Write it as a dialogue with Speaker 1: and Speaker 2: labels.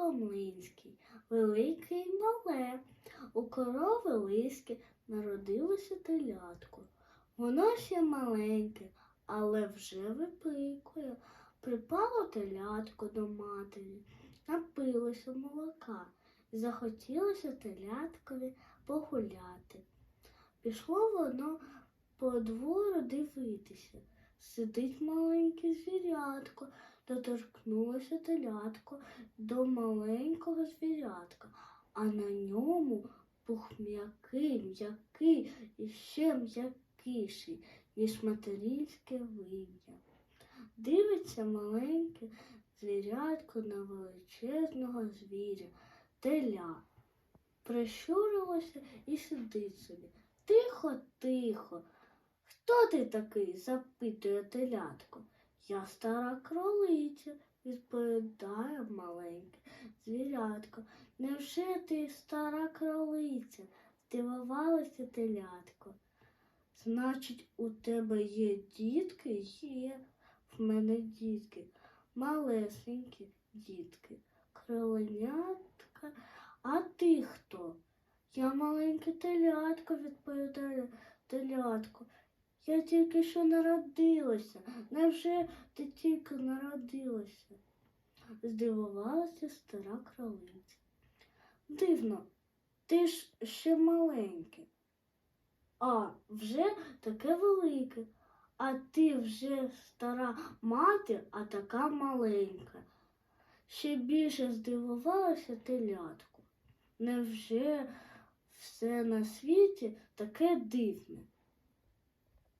Speaker 1: Сухомлинський, велике й мале. У корови лиски народилося телятко. Воно ще маленьке, але вже випикує. Припало телятко до матері, напилося молока, захотілося теляткові погуляти. Пішло воно по двору дивитися. Сидить маленьке звірятко, доторкнулося телятко до маленького звірятка, а на ньому пух м'який, м'який і ще м'якіший, ніж материнське вим'я. Дивиться маленьке звірятко на величезного звіря, теля. Прищурилося і сидить собі. Тихо, тихо. Хто ти такий? запитує телятко. Я стара кролиця, відповідає маленьке звірятко. Невже ти стара кролиця? Здивувалося телятко. Значить, у тебе є дітки? Є. В мене дітки, малесенькі дітки, кроленятка. А ти хто? Я маленьке телятко, відповідає телятко. Я тільки що народилася. Невже ти тільки народилася? Здивувалася стара кролиця. Дивно, ти ж ще маленьке, а вже таке велике. А ти вже стара мати, а така маленька. Ще більше здивувалася телятку. Невже все на світі таке дивне?